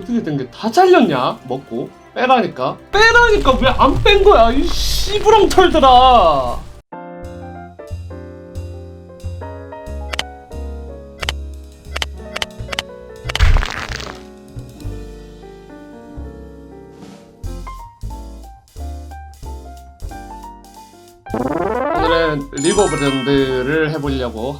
어떻게 된 게 다 잘렸냐? 먹고. 빼라니까. 빼라니까 왜 안 뺀 거야 이 씨부렁 털들아. 오늘은 리그 오브 랜드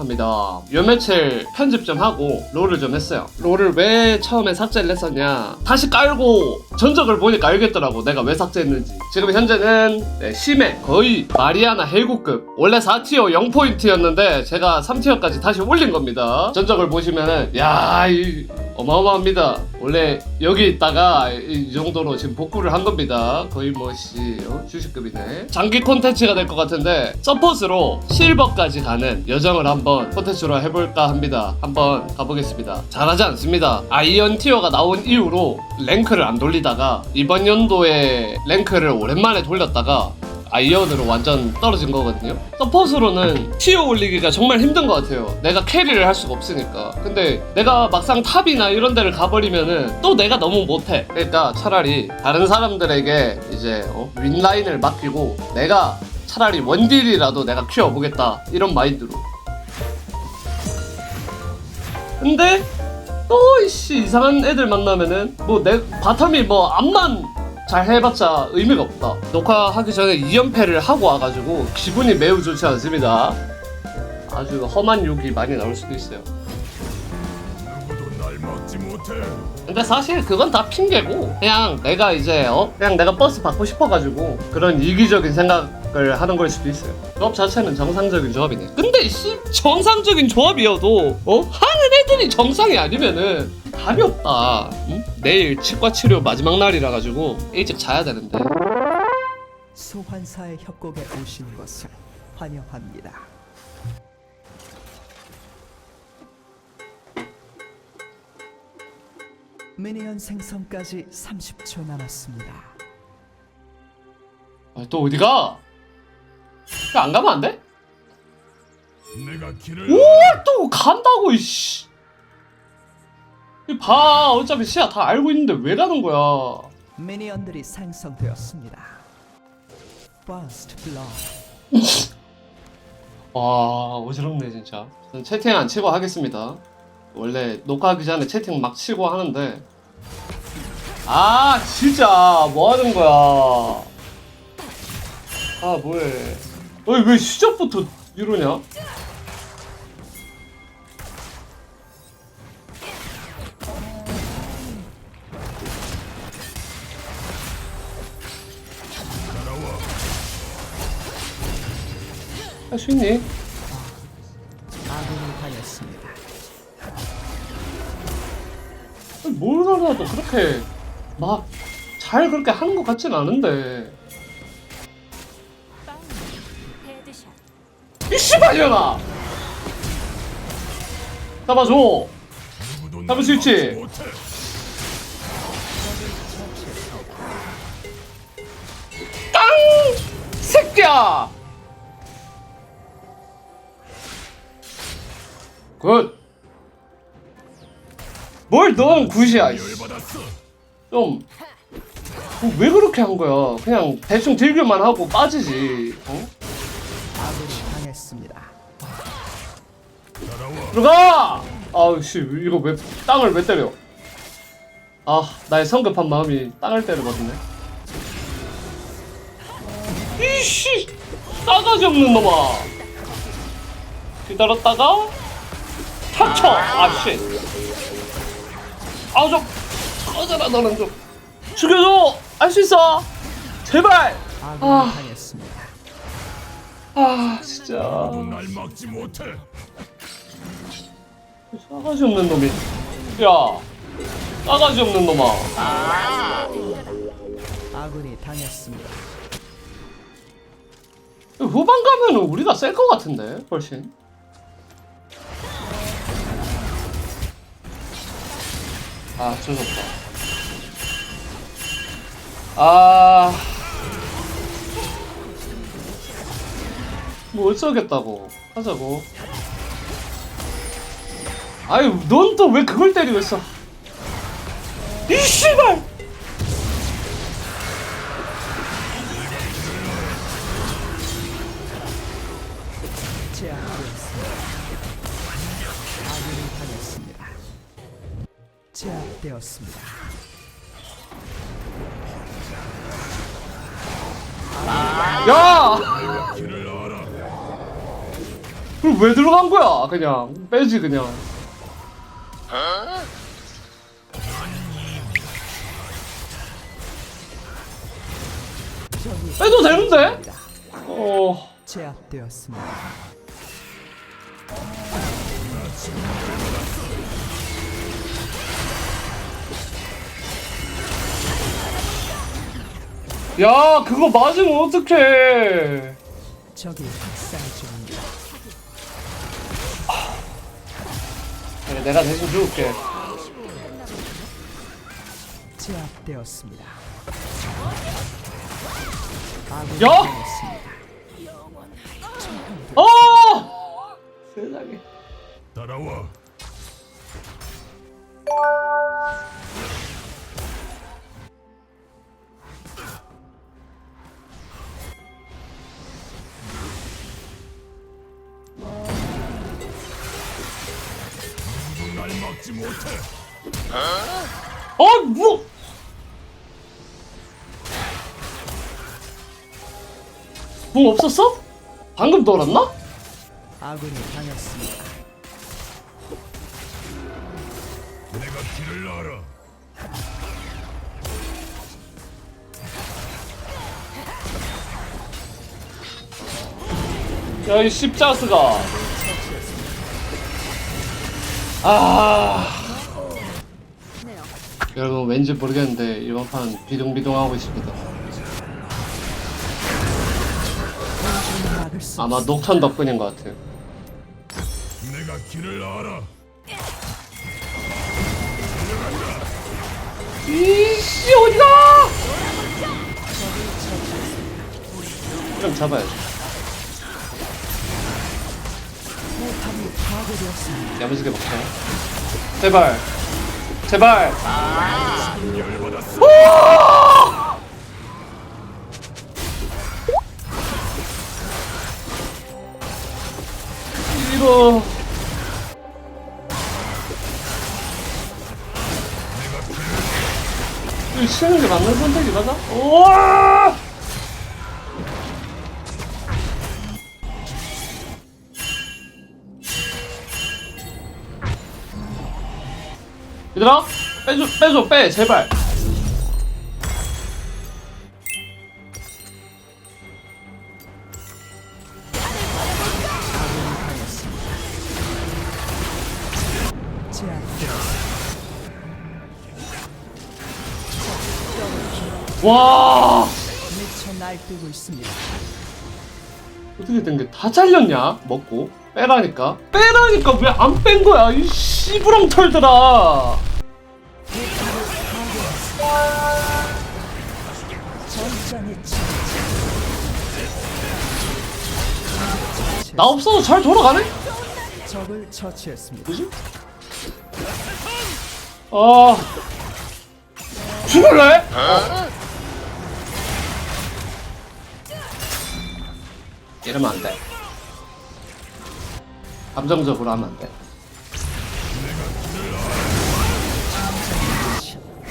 를 해보려고 합니다. 요 며칠 편집 좀 하고 롤을 좀 했어요. 롤을 왜 처음에 삭제를 했었냐? 다시 깔고 전적을 보니까 알겠더라고. 내가 왜 삭제했는지. 지금 현재는 네, 심해 거의 마리아나 해구급. 원래 4티어 0포인트였는데 제가 3티어까지 다시 올린 겁니다. 전적을 보시면은 야 이, 어마어마합니다. 원래 여기 있다가 이 정도로 지금 복구를 한 겁니다. 거의 뭐씨 어? 주식급이네. 장기 콘텐츠가 될 것 같은데 서폿으로 실버까지 가는 여정을 한번 콘텐츠로 해볼까 합니다. 한번 가보겠습니다. 잘하지 않습니다. 아이언 티어가 나온 이후로 랭크를 안 돌리다가 이번 연도에 랭크를 오랜만에 돌렸다가 아이언으로 완전 떨어진 거거든요. 서폿으로는 티어 올리기가 정말 힘든 것 같아요. 내가 캐리를 할 수가 없으니까. 근데 내가 막상 탑이나 이런 데를 가버리면은 또 내가 너무 못해. 그러니까 차라리 다른 사람들에게 이제 어? 윈라인을 맡기고 내가 차라리 원딜이라도 내가 키워보겠다. 이런 마인드로. 근데 또 이씨 이상한 애들 만나면은 뭐 내 바텀이 뭐 암만 잘 해봤자 의미가 없다. 녹화하기 전에 2연패를 하고 와가지고 기분이 매우 좋지 않습니다. 아주 험한 욕이 많이 나올 수도 있어요. 근데 사실 그건 다 핑계고 그냥 내가 이제 어 그냥 내가 버스 받고 싶어가지고 그런 이기적인 생각을 하는 걸 수도 있어요. 조합 자체는 정상적인 조합이네. 근데 씨 정상적인 조합이어도 어 하는 애들이 정상이 아니면은 답이 없다. 응? 내일 치과 치료 마지막 날이라 가지고 일찍 자야 되는데. 소환사의 협곡에 오신 것을 환영합니다. 미니언 생성까지 30초 남았습니다. 아, 또 어디가? 안 가면 안 돼? 내가 길을 또 간다고 이씨. 이봐 어차피 시야 다 알고 있는데 왜 가는 거야? 미니언들이 생성되었습니다. First Blood. 어지럽네 진짜. 저는 채팅 안 치고 하겠습니다. 원래 녹화하기 전에 채팅 막 치고 하는데 아 진짜 뭐 하는 거야? 아 뭐해? 어이 왜 시작부터 이러냐? 할 수 있니? 아군이 당했습니다. 뭘 하나도 그렇게 막 잘 그렇게 하는 것 같진 않은데 헤드샷. 이 씨발년아 잡아줘 잡을 수 있지? 못해. 새끼야 굿뭘넌 굿이야 이씨. 열받았어. 좀, 어, 왜 그렇게 한 거야? 그냥 대충 딜교만 하고 빠지지. 어? 당했습니다. 들어가! 아우, 씨, 이거 왜, 땅을 왜 때려? 아, 나의 성급한 마음이 땅을 때려버리네. 이씨! 싸가지 없는 놈아! 기다렸다가, 탁쳐! 아, 씨. 아우, 좀, 꺼져라, 너는 좀. 죽여줘! 할 수 있어! 제발! 아. 당했습니다. 아, 진짜. 날 막지 못해. 싸가지 없는 놈이. 야, 싸가지 없는 놈아. 아군이 당했습니다. 후반 가면은 우리가 셀 것 같은데, 훨씬. 아, 조졌다. 아. 뭐 어쩌겠다고. 하자고. 아유, 넌 또 왜 그걸 때리고 있어? 이 씨발! 그럼 왜 들어간 거야? 그냥 빼지 그냥. 빼도 되는데? 어. 제압되었습니다. 야, 그거 맞으면 어떡해. 적이 내가 대신 죽을게. 제압되었습니다. 야! 어! 세상에. 따라와. 막지 못해. 어, 뭐? 공 없었어? 방금 돌았나? 아군이 당했습니다. 내가 길을 알아. 야, 이 십자스가. 아. 여러분, 왠지 모르겠는데, 이번 판 비둥비둥하고 있습니다. 아마 녹턴 덕분인 것 같아요. 내가 길을 알아. 이씨, 어디가! 좀 잡아야지. 야무지게 먹자. 제발. 제발. 이거. 치는 게 맞는 선택이 맞아? 우 얘들아, 빼줘, 빼줘, 빼, 제발. 와, 미쳐 날뛰고 있습니다. 어떻게 된 게 다 잘렸냐? 먹고 빼라니까. 빼라니까 왜 안 뺀 거야? 이 씨부렁 털들아. 나 없어도 잘 돌아가네? 적을 처치했습니다. 뭐지? 아 죽을래? 이러면 안 돼. 감정적으로 하면 안 돼.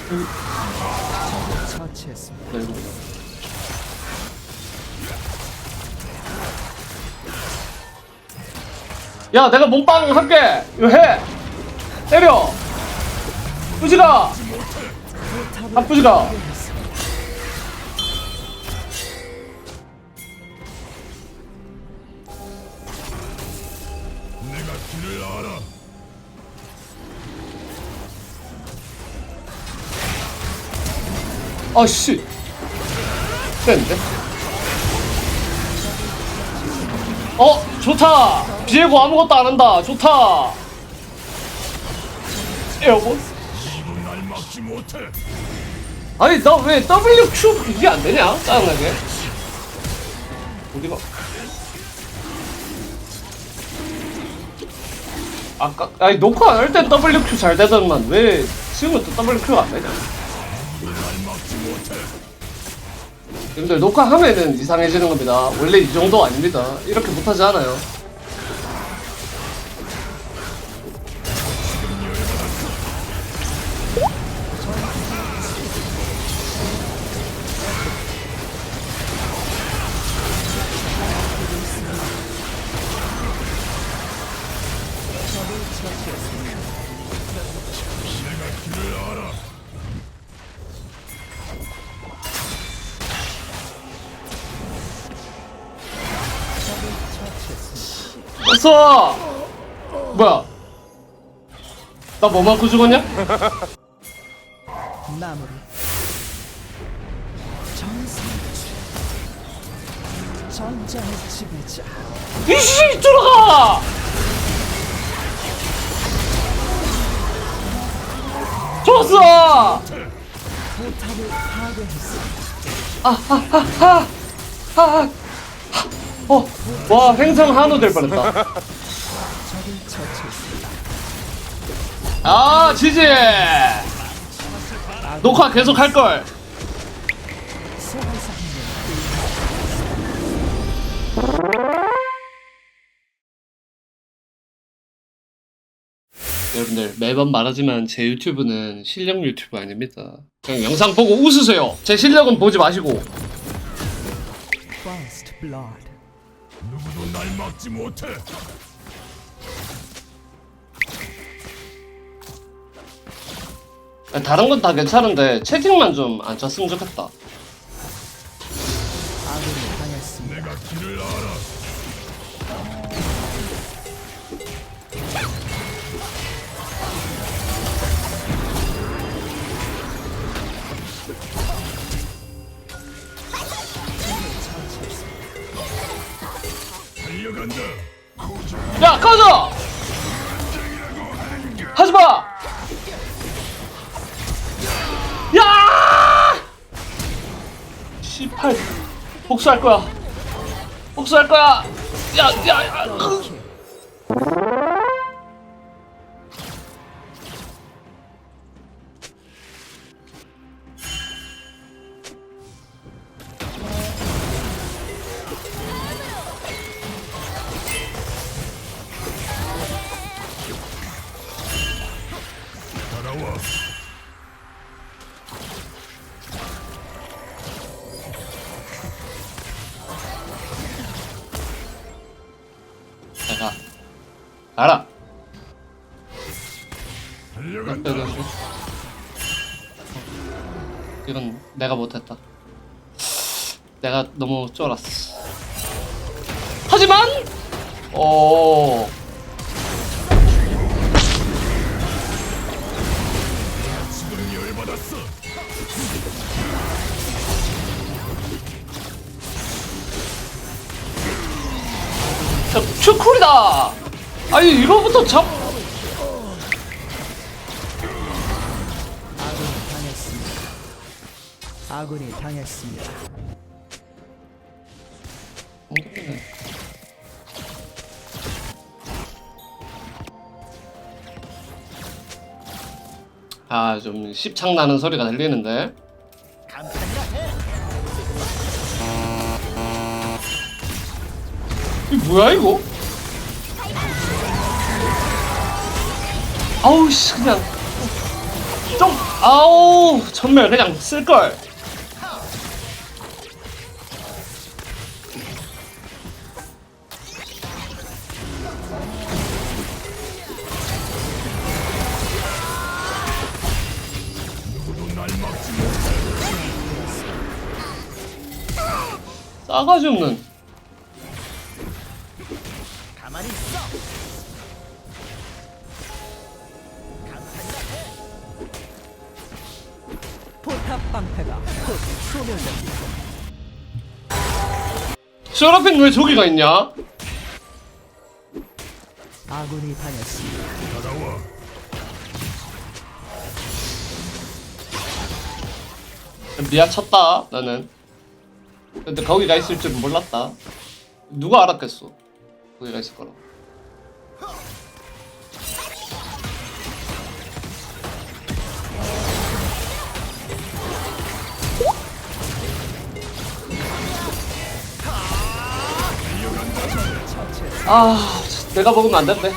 적을 처치했습니다. 그리고 야 내가 몸빵 할게. 이거 해. 때려. 뿌지가. 아 내가 아씨. 됐는데? 어 좋다. 비에고 아무것도 안 한다. 좋다. 에어본. 아니 나 왜 WQ 이게 안 되냐? 짜증나게. 어디가? 아까 아니 녹화 안 할 땐 WQ 잘 되더만 왜 지금은 또 WQ가 안 되냐? 근데 녹화하면은 이상해지는 겁니다. 원래 이 정도 아닙니다. 이렇게 못하지 않아요. 내가 길을 알아. 어서! 뭐야? 나 뭐 맞고 죽었냐? 마무리. 정상주. 전장의 지배자. 이씨 들어가! 좋았어! 포탑을 파괴했습니다. 하! 어, 와 횡성 한우 될 뻔했다. 아 지지! 녹화 계속 할 걸. 소환사 한명 여러분들 매번 말하지만 제 유튜브는 실력 유튜브 아닙니다. 그냥 영상 보고 웃으세요. 제 실력은 보지 마시고. First blood. 누구도 날 막지 못해. 다른 건 다 괜찮은데 채팅만 좀 안 쳤으면 좋겠다. 아군이 당했습니다. 내가 길을 알아. 야 꺼져! 하지 마! 야! 18 복수할 거야. 복수할 거야. 야, 야, 야. 으. 알아. 이건 내가 못했다. 내가 너무 쫄았어. 하지만, 어. 자, 슈쿨이다. 아니 이거부터 잡. 아군이 당했습니다. 아군이 당했습니다. 아, 좀 씹창 나는 소리가 들리는데. 이 뭐야 이거? 아우 씨 그냥 좀 아우 전멸 그냥 쓸 걸. 누구도 날 막지 못해. 싸가지 없는. 탑 방패가 곧 소멸됩니다. 셔라핀 왜 저기가 있냐? 아군이. 따라와. 미아 쳤다 나는. 근데 거기가 있을 줄 몰랐다. 누가 알았겠어? 거기가 있을 거라고. 아 내가 먹으면 안 된대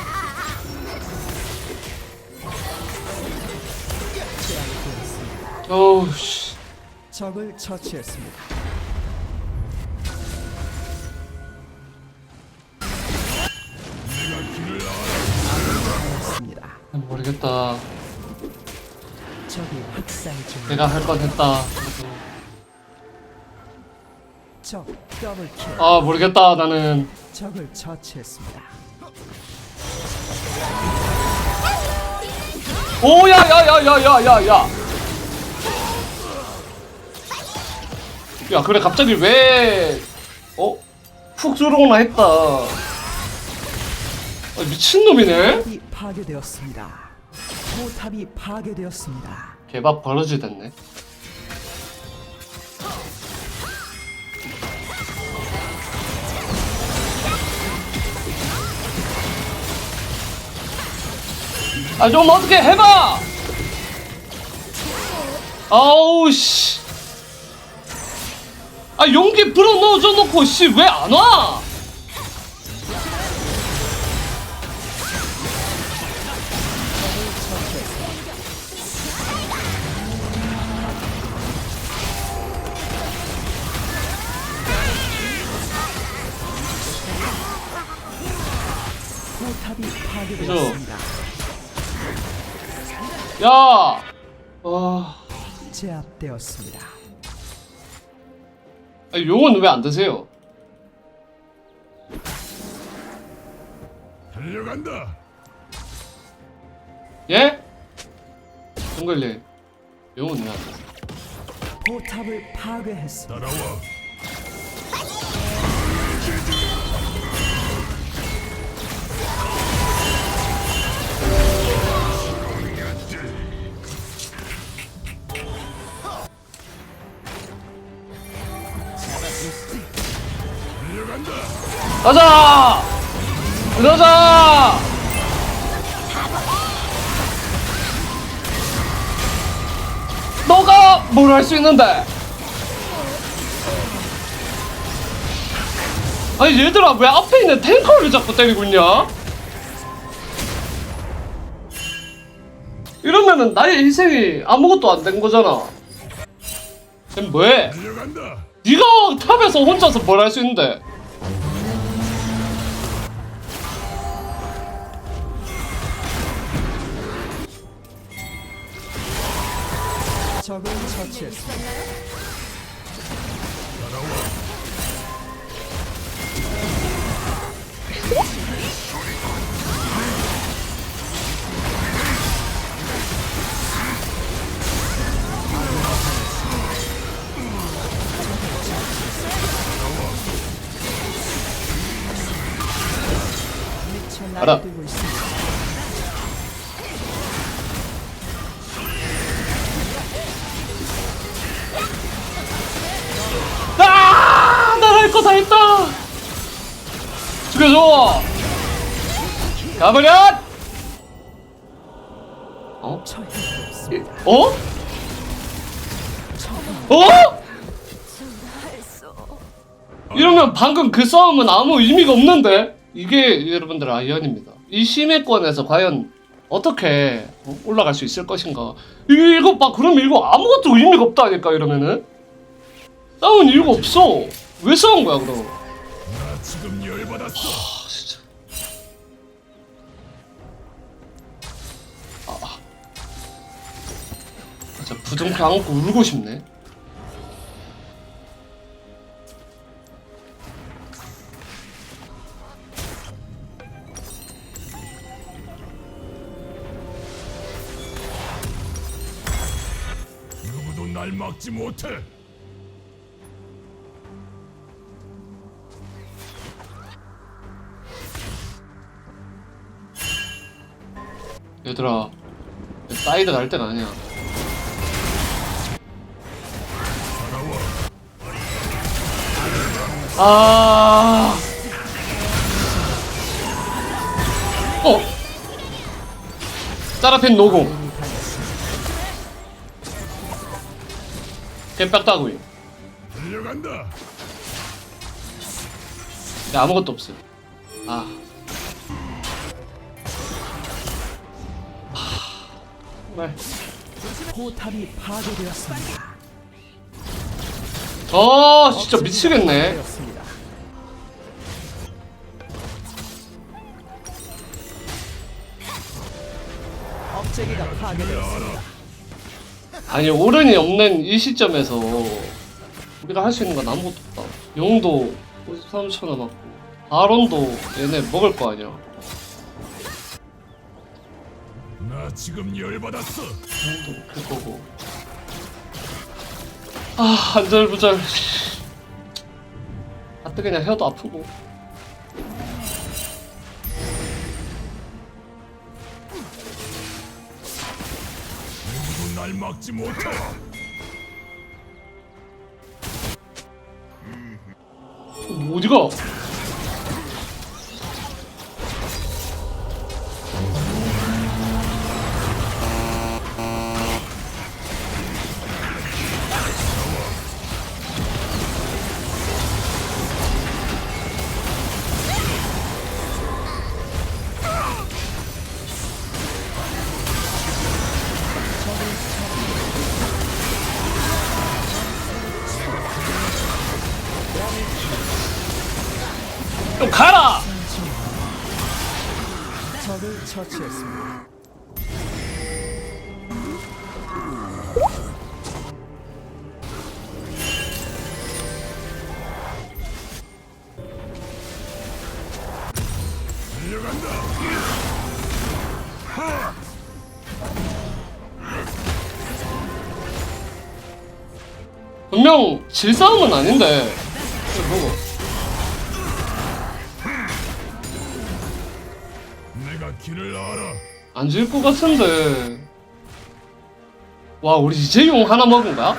어우 씨 적을 처치했습니다. 모르겠다 적이 학살 중. 내가 할 건 했다 적 더블 킬. 아 모르겠다 나는 적을 처치했습니다. 오야야야야야야야 야 그래 갑자기 왜 어? 푹 들어오나 했다 아, 미친놈이네 탑이 파괴되었습니다. 포탑이 파괴되었습니다. 개밥 버러지 됐네 아 좀 어떻게 해봐 아우 씨. 아 용기 불어 넣어줘 놓고 씨 왜 안 와? 되었습니다. 아, 용은 왜안 드세요? 달려간다. 예? 정글님 용은 왜안 드세요? 포탑을 파괴했습니다. 따라와. 가자! 가자! 너가 뭘 할 수 있는데? 아니 얘들아 왜 앞에 있는 탱커를 자꾸 때리고 있냐? 이러면은 나의 희생이 아무것도 안 된 거잖아. 그럼 뭐해? 네가 탑에서 혼자서 뭘 할 수 있는데? 적을 처치했습니다. 알아. 날뛰고 있습니다. 죽여줘! 가버려! 어? 어? 어? 이러면 방금 그 싸움은 아무 의미가 없는데? 이게 여러분들 아이언입니다. 이 심해권에서 과연 어떻게 어? 올라갈 수 있을 것인가? 이거 봐, 그럼 이거 아무것도 의미가 없다니까 이러면은? 싸운 이유가 없어. 왜 싸운 거야 그럼? 열받았어. 아 진짜. 아, 아. 진짜 부둥켜 안고 울고 싶네. 누구도 날 막지 못해. 얘들아, 사이드 갈 때가 아니야. 아. 어. 짜라핀 당했습니다. 개빡다구이. 달려간다. 야, 아무것도 없어요. 아. 네. 포탑이 파괴되었습니다. 아 진짜 미치겠네 되었습니다. 업체기가 파괴되었습니다. 아니 오른이 없는 이 시점에서 우리가 할 수 있는 건 아무것도 없다 용도 53초 남았고 바론도 얘네 먹을 거 아니야 지금 열받았어. 용도 먹을 거고 아 안절부절 아뜨 그냥 혀도 아프고 누구 날 막지 못해. 어디가 적을 처치했습니다. 분명 질 싸움은 아닌데 뭐고 안 질 것 같은데. 와, 우리 이제 용 하나 먹은 거야?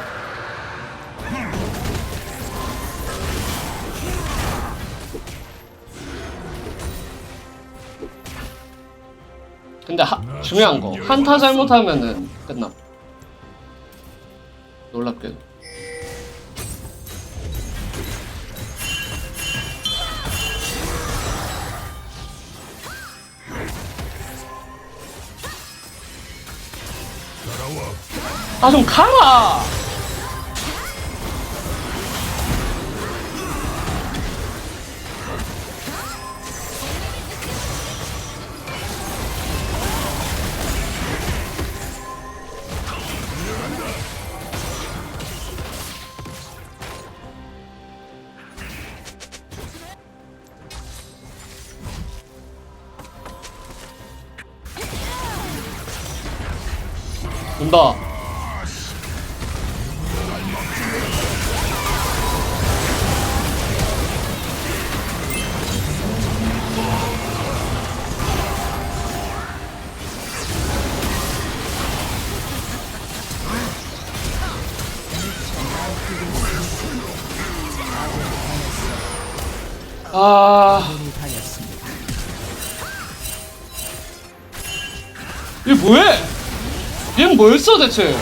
근데 하, 중요한 거 한타 잘못하면은 끝나. 놀랍게도. 아 좀 가라. 온다. 아. 이게 뭐해? 얘는 뭐였어 대체?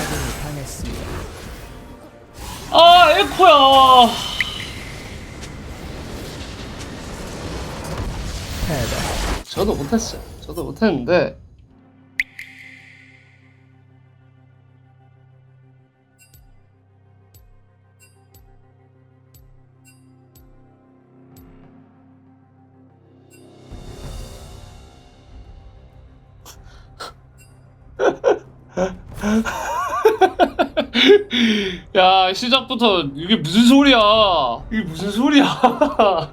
아, 에코야. 저도 못했어요. 저도 못했는데. 야 시작부터 이게 무슨 소리야? 이게 무슨 소리야?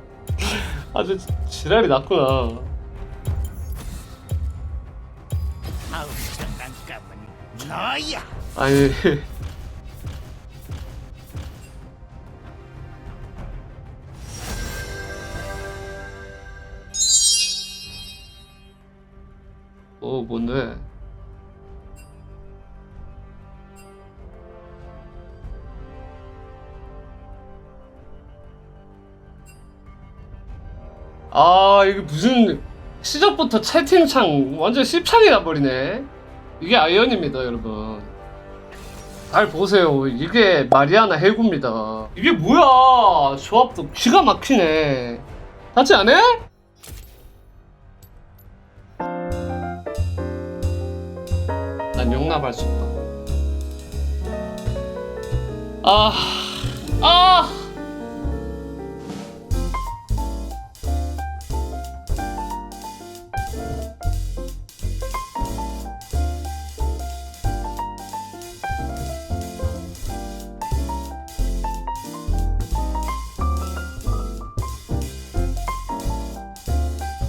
아주 지랄이 났구나. 아우 장난감은 너야. 아니. 어 뭔데 아 이게 무슨 시작부터 채팅창 완전 씹창이 나버리네 이게 아이언입니다 여러분 잘 보세요. 이게 마리아나 해구입니다. 이게 뭐야? 조합도 기가 막히네. 안 해? 난 용납할 수 없다 아... 아...